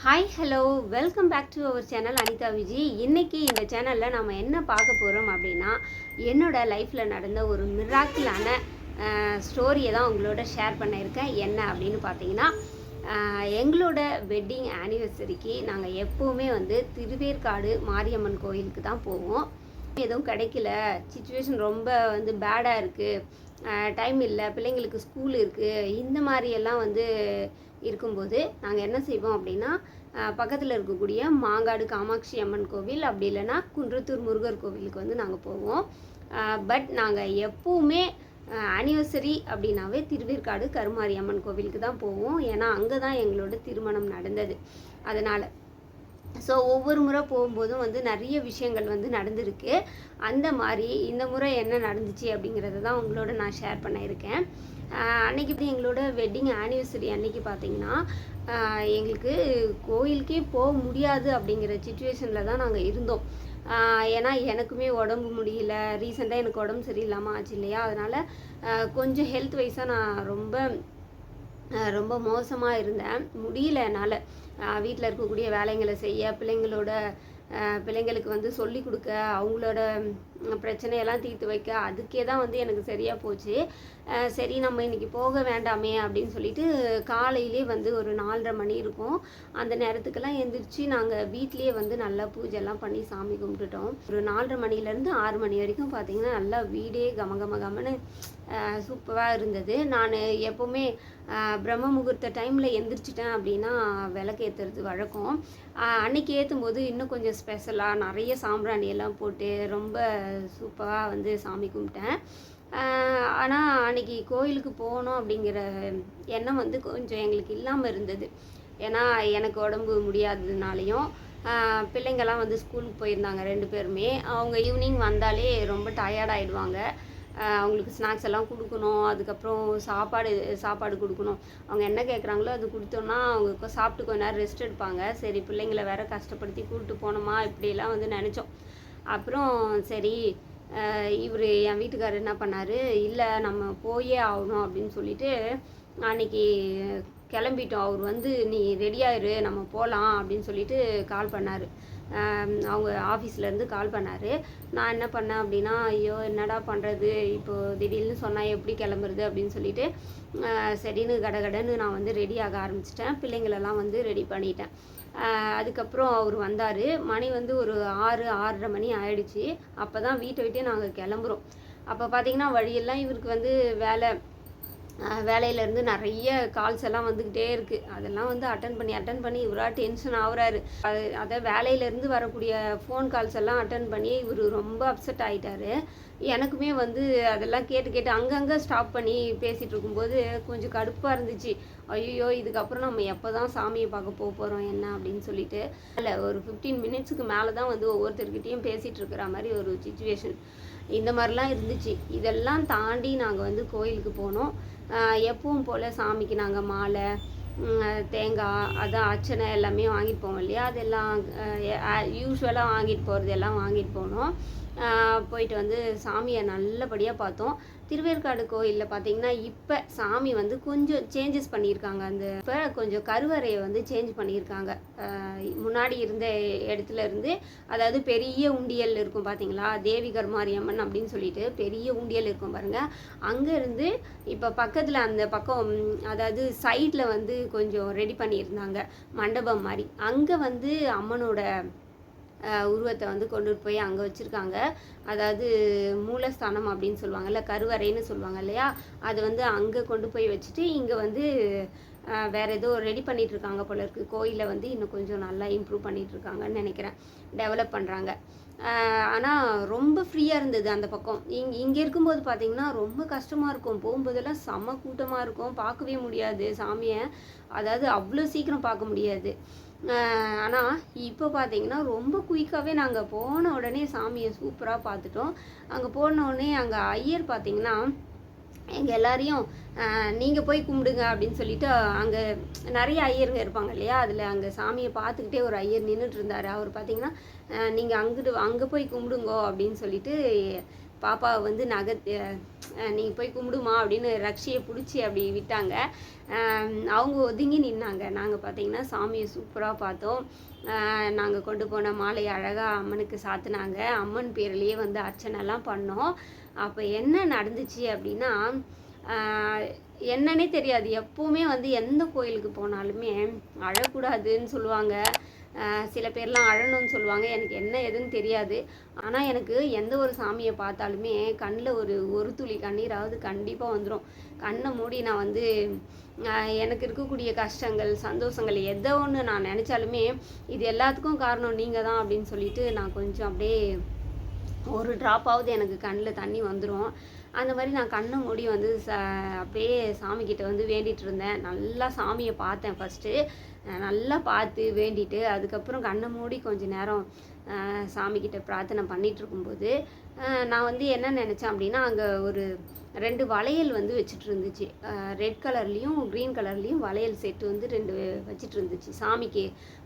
Hi hello welcome back to our channel Anitha Viji இன்றைக்கி இந்த சேனலில் நம்ம என்ன பார்க்க போகிறோம் அப்படின்னா என்னோட லைஃப்பில் நடந்த ஒரு மிராக்கிளான ஸ்டோரியை தான் உங்களோட ஷேர் பண்ணியிருக்கேன். என்ன அப்படின்னு பார்த்தீங்கன்னா எங்களோட வெட்டிங் ஆனிவர்சரிக்கு நாங்கள் எப்போவுமே வந்து திருவேற்காடு மாரியம்மன் கோயிலுக்கு தான் போவோம். எதுவும் கிடைக்கல. சுச்சுவேஷன் ரொம்ப வந்து பேடாக இருக்குது டைம் இல்லை. பிள்ளைங்களுக்கு ஸ்கூல் இருக்குது இந்த மாதிரியெல்லாம் வந்து இருக்கும்போது நாங்கள் என்ன செய்வோம் அப்படின்னா பக்கத்தில் இருக்கக்கூடிய மாங்காடு காமாட்சி அம்மன் கோவில் அப்படி இல்லைன்னா குன்றத்தூர் முருகர் கோவிலுக்கு வந்து நாங்கள் போவோம். பட் நாங்கள் எப்போவுமே ஆனிவர்சரி அப்படின்னாவே திருவேற்காடு கருமாரி அம்மன் கோவிலுக்கு தான் போவோம். ஏன்னா அங்கே தான் எங்களோட திருமணம் நடந்தது. அதனால் ஸோ ஒவ்வொரு முறை போகும்போதும் வந்து நிறைய விஷயங்கள் வந்து நடந்திருக்கு. அந்த மாதிரி இந்த முறை என்ன நடந்துச்சு அப்படிங்கிறத தான் உங்களோட நான் ஷேர் பண்ணியிருக்கேன் அன்னைக்கு எங்களோட வெட்டிங் ஆனிவர்சரி அன்னைக்கு பார்த்தீங்கன்னா எங்களுக்கு கோயிலுக்கே போக முடியாது அப்படிங்கிற சுச்சுவேஷனில் தான் நாங்கள் இருந்தோம். ஏன்னா எனக்குமே உடம்பு முடியல. ரீசெண்டாக எனக்கு உடம்பு சரியில்லாமல் ஆச்சு இல்லையா? அதனால் கொஞ்சம் ஹெல்த் வைஸாக நான் ரொம்ப ரொம்ப மோசமாக இருந்தேன். முடியல என்னால். வீட்டில் இருக்கக்கூடிய வேலைங்களை செய்ய பிள்ளைங்களோட பிள்ளைங்களுக்கு வந்து சொல்லி கொடுக்க அவங்களோட பிரச்சனையெல்லாம் தீர்த்து வைக்க அதுக்கே தான் வந்து எனக்கு சரியாக போச்சு. சரி நம்ம இன்னைக்கு போக வேண்டாமே அப்படின்னு சொல்லிட்டு காலையிலே வந்து ஒரு நாலரை மணி இருக்கும். அந்த நேரத்துக்கெல்லாம் எந்திரிச்சு நாங்கள் வீட்லேயே வந்து நல்லா பூஜைலாம் பண்ணி சாமி கும்பிட்டுட்டோம். ஒரு நாலரை மணிலேருந்து ஆறு மணி வரைக்கும் பார்த்தீங்கன்னா நல்லா வீடே கம கம கமன்னு சூப்பராக இருந்தது. நான் எப்போவுமே பிரம்ம முகூர்த்த டைமில் எந்திரிச்சிட்டேன் அப்படின்னா விளக்கு ஏற்றுறது வழக்கம். அன்னைக்கு ஏற்றும் போது இன்னும் கொஞ்சம் ஸ்பெஷலாக நிறைய சாம்பிராணி எல்லாம் போட்டு ரொம்ப சூப்பராக வந்து சாமி கும்பிட்டேன். ஆனால் அன்னைக்கு கோயிலுக்கு போகணும் அப்படிங்கிற எண்ணம் வந்து கொஞ்சம் எங்களுக்கு இல்லாமல் இருந்தது. ஏன்னா எனக்கு உடம்பு முடியாததுனாலையும் பிள்ளைங்கள்லாம் வந்து ஸ்கூலுக்கு போயிருந்தாங்க ரெண்டு பேருமே. அவங்க ஈவினிங் வந்தாலே ரொம்ப டயர்ட் ஆகிடுவாங்க அவங்களுக்கு ஸ்நாக்ஸ் எல்லாம் கொடுக்கணும். அதுக்கப்புறம் சாப்பாடு சாப்பாடு கொடுக்கணும். அவங்க என்ன கேட்குறாங்களோ அது கொடுத்தோன்னா அவங்க சாப்பிட்டு கொஞ்ச நேரம் ரெஸ்ட் எடுப்பாங்க. சரி பிள்ளைங்களை வேற கஷ்டப்படுத்தி கூப்பிட்டு போனோமா இப்படியெல்லாம் வந்து நினச்சோம். அப்புறம் சரி இவர் என் வீட்டுக்காரர் என்ன பண்ணார்? இல்லை நம்ம போயே ஆகணும் அப்படின்னு சொல்லிட்டு அன்னைக்கு கிளம்பிட்டோம். அவர் வந்து நீ ரெடியாயிரு நம்ம போகலாம் அப்படின்னு சொல்லிட்டு கால் பண்ணார். அவங்க ஆஃபீஸ்லேருந்து கால் பண்ணார். நான் என்ன பண்ணேன் அப்படின்னா ஐயோ என்னடா பண்ணுறது இப்போது திடீர்னு சொன்னால் எப்படி கிளம்புறது? அப்படின்னு சொல்லிட்டு சரின்னு கடகடன்னு நான் வந்து ரெடி ஆக ஆரம்பிச்சிட்டேன். பிள்ளைங்களெல்லாம் வந்து ரெடி பண்ணிட்டேன். அதுக்கப்புறம் அவர் வந்தார். மணி வந்து ஒரு ஆறு ஆறரை மணி ஆயிடுச்சு. அப்போ தான் வீட்டை விட்டே நாங்கள் கிளம்புறோம். அப்போ பார்த்தீங்கன்னா வழியெல்லாம் இவருக்கு வந்து வேலை வேலையிலேருந்து நிறைய கால்ஸ் எல்லாம் வந்துக்கிட்டே இருக்குது அதெல்லாம் வந்து அட்டன் பண்ணி அட்டன் பண்ணி இவராக டென்ஷன் ஆகுறாரு அது அதை வேலையிலேருந்து வரக்கூடிய ஃபோன் கால்ஸ் எல்லாம் அட்டன் பண்ணி இவர் ரொம்ப அப்செட் ஆகிட்டாரு எனக்குமே வந்து அதெல்லாம் கேட்டு கேட்டு அங்கங்கே ஸ்டாப் பண்ணி பேசிகிட்டு இருக்கும்போது கொஞ்சம் கடுப்பாக இருந்துச்சு. ஐயோ இதுக்கப்புறம் நம்ம எப்போ தான் சாமியை பார்க்க போக போகிறோம் என்ன அப்படின்னு சொல்லிட்டு. இல்லை ஒரு ஃபிஃப்டீன் மினிட்ஸுக்கு மேலே தான் வந்து ஒவ்வொருத்தர்கிட்டையும் பேசிகிட்டு இருக்கிற மாதிரி ஒரு சுச்சுவேஷன் இந்த மாதிரிலாம் இருந்துச்சு. இதெல்லாம் தாண்டி நாங்கள் வந்து கோயிலுக்கு போனோம். எப்பவும் போல் சாமிக்கு நாங்கள் மாலை தேங்காய் அதான் அர்ச்சனை எல்லாமே வாங்கிட்டு போவோம் இல்லையா? அதெல்லாம் யூஸ்வலாக வாங்கிட்டு போகிறது எல்லாம் வாங்கிட்டு போனோம். போயிட்டு வந்து சாமியை நல்லபடியாக பார்த்தோம். திருவேற்காடு கோயிலில் பார்த்தீங்கன்னா இப்போ சாமி வந்து கொஞ்சம் சேஞ்சஸ் பண்ணியிருக்காங்க. அந்த இப்போ கொஞ்சம் கருவறையை வந்து சேஞ்ச் பண்ணியிருக்காங்க. முன்னாடி இருந்த இடத்துல இருந்து அதாவது பெரிய உண்டியல் இருக்கும் பார்த்தீங்களா தேவிகர் மாரியம்மன் அப்படின்னு சொல்லிட்டு பெரிய உண்டியல் இருக்கும் பாருங்க. அங்கேருந்து இப்போ பக்கத்தில் அந்த பக்கம் அதாவது சைடில் வந்து கொஞ்சம் ரெடி பண்ணியிருந்தாங்க. மண்டபம் மாதிரி. அங்கே வந்து அம்மனோட உருவத்தை வந்து கொண்டுட்டு போய் அங்கே வச்சுருக்காங்க. அதாவது மூலஸ்தானம் அப்படின்னு சொல்லுவாங்கல்ல கருவறைன்னு சொல்லுவாங்க இல்லையா? அது வந்து அங்கே கொண்டு போய் வச்சுட்டு இங்கே வந்து வேறு ஏதோ ரெடி பண்ணிகிட்ருக்காங்க இருக்காங்க போல இருக்கு. கோயிலை வந்து இன்னும் கொஞ்சம் நல்லா இம்ப்ரூவ் பண்ணிகிட்ருக்காங்கன்னு நினைக்கிறேன். டெவலப் பண்ணுறாங்க ஆனால் ரொம்ப ஃப்ரீயாக இருந்தது அந்த பக்கம். இங் இங்கே இருக்கும்போது பார்த்தீங்கன்னா ரொம்ப கஷ்டமாக இருக்கும். போகும்போதெல்லாம் செம்ம கூட்டமாக இருக்கும். பார்க்கவே முடியாது சாமியை. அதாவது அவ்வளோ சீக்கிரம் பார்க்க முடியாது. ஆனால் இப்போ பார்த்தீங்கன்னா ரொம்ப குயிக்காகவே நாங்கள் போன உடனே சாமியை சூப்பராக பார்த்துட்டோம் அங்கே போன உடனே அங்கே ஐயர் பார்த்தீங்கன்னா எங்கள் எல்லாரையும் நீங்கள் போய் கும்பிடுங்க அப்படின்னு சொல்லிட்டு அங்கே நிறைய ஐயருங்க இருப்பாங்க இல்லையா? அதில் அங்கே சாமியை பார்த்துக்கிட்டே ஒரு ஐயர் நின்றுட்டு இருந்தார். அவர் பார்த்தீங்கன்னா நீங்கள் அங்கிட்டு அங்கே போய் கும்பிடுங்கோ அப்படின்னு சொல்லிட்டு பாப்பாவை வந்து நகை நீங்கள் போய் கும்பிடுமா அப்படின்னு ரக்ஷியை பிடிச்சி அப்படி விட்டாங்க. அவங்க ஒதுங்கி நின்னாங்க. நாங்கள் பார்த்தீங்கன்னா சாமியை சூப்பராக பார்த்தோம். நாங்கள் கொண்டு போன மாலை அழகாக அம்மனுக்கு சாத்துனாங்க. அம்மன் பேர்லேயே வந்து அர்ச்சனைலாம் பண்ணோம். அப்போ என்ன நடந்துச்சு அப்படின்னா என்னன்னே தெரியாது. எப்போவுமே வந்து எந்த கோயிலுக்கு போனாலுமே அழக்கூடாதுன்னு சொல்லுவாங்க. சில பேர்லாம் அழணும்னு சொல்லுவாங்க. எனக்கு என்ன எதுன்னு தெரியாது. ஆனால் எனக்கு எந்த ஒரு சாமியை பார்த்தாலுமே கண்ணில் ஒரு ஒரு துளி கண்ணீராவது கண்டிப்பாக வந்துடும் கண்ணை மூடி நான் வந்து எனக்கு இருக்கக்கூடிய கஷ்டங்கள் சந்தோஷங்கள் எதை ஒன்று நான் நினச்சாலுமே இது எல்லாத்துக்கும் காரணம் நீங்கள் தான் அப்படின்னு சொல்லிட்டு நான் கொஞ்சம் அப்படியே ஒரு ட்ராப்பாவது எனக்கு கண்ணில் தண்ணி வந்துடும் அந்த மாதிரி நான் கண்ணை மூடி வந்து ச அப்படியே சாமிக்கிட்ட வந்து வேண்டிகிட்டு இருந்தேன். நல்லா சாமியை பார்த்தேன் ஃபஸ்ட்டு நல்லா பார்த்து வேண்டிட்டு அதுக்கப்புறம் கண்ணை மூடி கொஞ்ச நேரம் சாமிக்கிட்ட பிரார்த்தனை பண்ணிட்டு இருக்கும்போது நான் வந்து என்ன நினச்சேன் அப்படின்னா அங்கே ஒரு ரெண்டு வளையல் வந்து வச்சுட்டு இருந்துச்சு. ரெட் கலர்லேயும் க்ரீன் கலர்லேயும் வளையல் செட்டு வந்து ரெண்டு வச்சுட்டு இருந்துச்சு. சாமிக்கு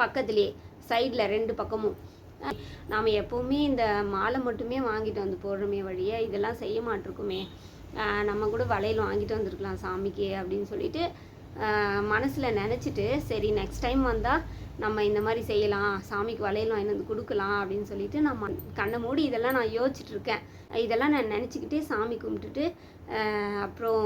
பக்கத்துலேயே சைடில் ரெண்டு பக்கமும். நாம் எப்போவுமே இந்த மாலை மட்டுமே வாங்கிட்டு வந்து போடுறோமே வழியே இதெல்லாம் செய்ய மாட்டிருக்குமே. நம்ம கூட வளையல் வாங்கிட்டு வந்திருக்கலாம் சாமிக்கு அப்படின்னு சொல்லிட்டு மனசில் நினச்சிட்டு சரி நெக்ஸ்ட் டைம் வந்தால் நம்ம இந்த மாதிரி செய்யலாம் சாமிக்கு வளையல் வாங்கிட்டு வந்து கொடுக்கலாம் அப்படின்னு சொல்லிட்டு நம்ம கண்ணை மூடி இதெல்லாம் நான் யோசிச்சுட்டு இருக்கேன். இதெல்லாம் நான் நினச்சிக்கிட்டே சாமி கும்பிட்டுட்டு அப்புறம்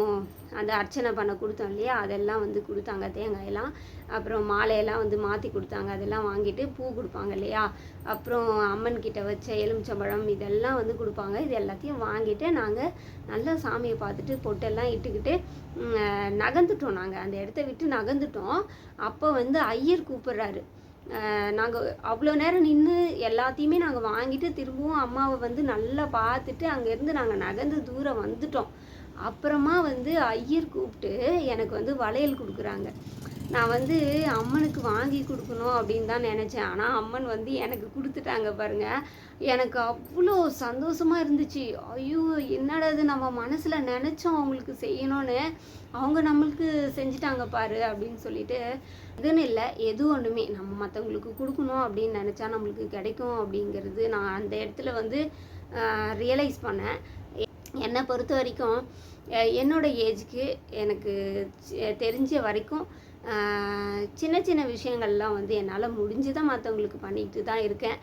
அந்த அர்ச்சனை பண்ண கொடுத்தோம் இல்லையா? அதெல்லாம் வந்து கொடுத்தாங்க தேங்காயெல்லாம் அப்புறம் மாலையெல்லாம் வந்து மாற்றி கொடுத்தாங்க அதெல்லாம் வாங்கிட்டு பூ கொடுப்பாங்க இல்லையா? அப்புறம் அம்மன் கிட்ட வச்ச எலுமிச்சம்பழம் இதெல்லாம் வந்து கொடுப்பாங்க. இது எல்லாத்தையும் வாங்கிட்டு நாங்கள் நல்லா சாமியை பார்த்துட்டு பொட்டெல்லாம் இட்டுக்கிட்டு நகர்ந்துட்டோம் நாங்கள் அந்த இடத்த விட்டு நகர்ந்துட்டோம். அப்போ வந்து ஐயர் கூப்பிட்றாரு. நாங்கள் அவ்வளோ நேரம் நின்று எல்லாத்தையுமே நாங்கள் வாங்கிட்டு திரும்பவும் அம்மாவை வந்து நல்லா பார்த்துட்டு அங்கேருந்து நாங்கள் நகர்ந்து தூரம் வந்துட்டோம். அப்புறமா வந்து ஐயர் கூப்பிட்டு எனக்கு வந்து வளையல் கொடுக்குறாங்க. நான் வந்து அம்மனுக்கு வாங்கி கொடுக்கணும் அப்படின்னு தான் நினச்சேன். ஆனால் அம்மன் வந்து எனக்கு கொடுத்துட்டாங்க பாருங்க. எனக்கு அவ்வளோ சந்தோஷமாக இருந்துச்சு. ஐயோ என்னடா இது? நம்ம மனசில் நினச்சோம் அவங்களுக்கு செய்யணும்னு. அவங்க நம்மளுக்கு செஞ்சுட்டாங்க பாரு அப்படின்னு சொல்லிட்டு இதுன்னு இல்லை எது ஒன்றுமே நம்ம மற்றவங்களுக்கு கொடுக்கணும் அப்படின்னு நினச்சா நம்மளுக்கு கிடைக்கும் அப்படிங்கிறது நான் அந்த இடத்துல வந்து ரியலைஸ் பண்ணேன். என்னை பொறுத்த வரைக்கும் என்னோடய ஏஜுக்கு ஏஜ்க்கு எனக்கு தெரிஞ்ச வரைக்கும் சின்ன சின்ன விஷயங்கள்லாம் வந்து என்னால் முடிஞ்சுதான் மற்றவங்களுக்கு பண்ணிட்டு தான் இருக்கேன்.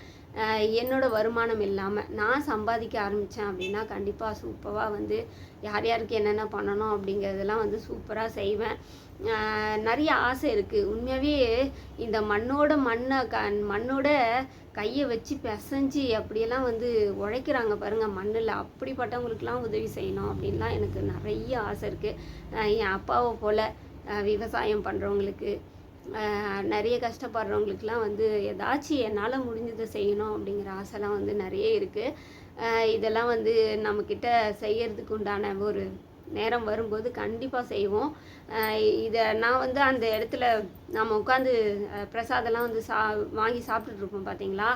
என்னோட வருமானம் இல்லாமல் நான் சம்பாதிக்க ஆரம்பித்தேன் அப்படின்னா கண்டிப்பாக சூப்பராக வந்து யார் யாருக்கு என்னென்ன பண்ணணும் அப்படிங்கிறதெல்லாம் வந்து சூப்பராக செய்வேன். நிறைய ஆசை இருக்குது உண்மையாகவே இந்த மண்ணோட மண்ணை க மண்ணோட கையை வச்சு பிசைஞ்சு அப்படியெல்லாம் வந்து உழைக்கிறாங்க பாருங்கள் மண்ணில் அப்படிப்பட்டவங்களுக்குலாம் உதவி செய்யணும் அப்படின்லாம் எனக்கு நிறைய ஆசை இருக்குது என் அப்பாவை போல் விவசாயம் பண்ணுறவங்களுக்கு நிறைய கஷ்டப்படுறவங்களுக்குலாம் வந்து ஏதாச்சும் என்னால் முடிஞ்சதை செய்யணும் அப்படிங்கிற ஆசைலாம் வந்து நிறைய இருக்குது இதெல்லாம் வந்து நம்மக்கிட்ட செய்யறதுக்கு உண்டான ஒரு நேரம் வரும்போது கண்டிப்பாக செய்வோம். இதை நான் வந்து அந்த இடத்துல நம்ம உட்காந்து பிரசாதம்லாம் வந்து சா வாங்கி சாப்பிட்டுட்டு பார்த்தீங்களா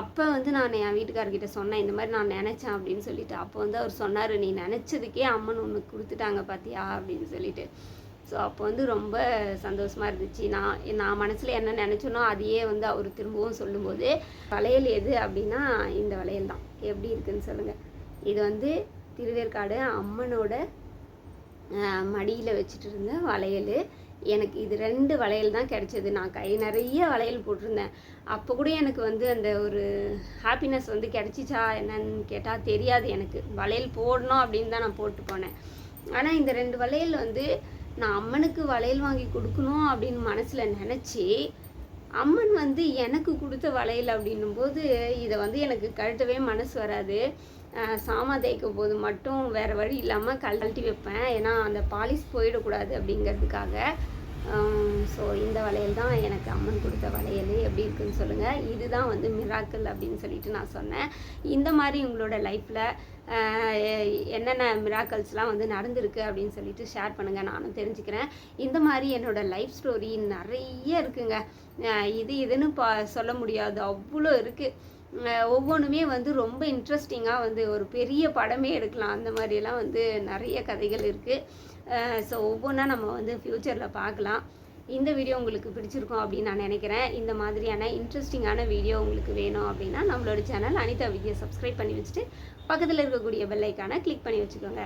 அப்போ வந்து நான் என் வீட்டுக்காரர்கிட்ட சொன்னேன் இந்த மாதிரி நான் நினச்சேன் அப்படின்னு சொல்லிட்டு அப்போ வந்து அவர் சொன்னார் நீ நினச்சதுக்கே அம்மன் உனக்கு கொடுத்துட்டாங்க பார்த்தியா அப்படின்னு சொல்லிட்டு. ஸோ அப்போ வந்து ரொம்ப சந்தோஷமாக இருந்துச்சு. நான் நான் மனசில் என்ன நினச்சேனோ அதையே வந்து அவர் திரும்பவும் சொல்லும்போது வளையல் எது அப்படின்னா இந்த வளையல் தான். எப்படி இருக்குன்னு சொல்லுங்கள் இது வந்து திருவேற்காடு அம்மனோட மடியில் வச்சுட்டு இருந்த வளையல். எனக்கு இது ரெண்டு வளையல் தான் கிடைச்சது. நான் கை நிறைய வளையல் போட்டிருந்தேன். அப்போ கூட எனக்கு வந்து அந்த ஒரு ஹாப்பினஸ் வந்து கிடைச்சிச்சா என்னன்னு கேட்டால் தெரியாது எனக்கு. வளையல் போடணும் அப்படின்னு தான் நான் போட்டு போனேன். ஆனால் இந்த ரெண்டு வளையல் வந்து நான் அம்மனுக்கு வளையல் வாங்கி கொடுக்கணும் அப்படின்னு மனசில் நினச்சி அம்மன் வந்து எனக்கு கொடுத்த வளையல் அப்படின்னும் போது இதை வந்து எனக்கு கழட்டவே மனசு வராது. சாமா தேய்க்கும் போது மட்டும் வேறு வழி இல்லாமல் கழட்டி வைப்பேன். ஏன்னா அந்த பாலிஷ் போயிடக்கூடாது அப்படிங்கிறதுக்காக ஸோ இந்த வளையல் தான் எனக்கு அம்மன் கொடுத்த வளையல். எப்படி இருக்குன்னு சொல்லுங்கள் இதுதான் வந்து மிராக்கிள் அப்படின்னு சொல்லிட்டு நான் சொன்னேன். இந்த மாதிரி உங்களோட லைஃப்பில் என்னென்ன மிராக்கல்ஸ்லாம் வந்து நடந்திருக்கு அப்படின்னு சொல்லிட்டு ஷேர் பண்ணுங்கள் நானும் தெரிஞ்சுக்கிறேன். இந்த மாதிரி என்னோட லைஃப் ஸ்டோரி நிறைய இருக்குங்க. இது இதுன்னு பா சொல்ல முடியாது. அவ்வளோ இருக்குது ஒவ்வொன்றுமே வந்து ரொம்ப இன்ட்ரெஸ்டிங்காக வந்து ஒரு பெரிய படமே எடுக்கலாம். அந்த மாதிரியெல்லாம் வந்து நிறைய கதைகள் இருக்குது ஸோ ஒவ்வொன்றா நம்ம வந்து ஃப்யூச்சரில் பார்க்கலாம். இந்த வீடியோ உங்களுக்கு பிடிச்சிருக்கும் அப்படின்னு நான் நினைக்கிறேன். இந்த மாதிரியான இன்ட்ரெஸ்டிங்கான வீடியோ உங்களுக்கு வேணும் அப்படின்னா நம்மளோட சேனல் அனிதா விஜயை சப்ஸ்கிரைப் பண்ணி வச்சுட்டு பக்கத்தில் இருக்கக்கூடிய பெல்லைக்கான கிளிக் பண்ணி வச்சுக்கோங்க.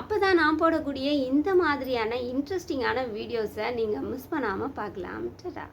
அப்போ தான் நான் போடக்கூடிய இந்த மாதிரியான இன்ட்ரெஸ்டிங்கான வீடியோஸை நீங்கள் மிஸ் பண்ணாமல் பார்க்கலாம். டடா.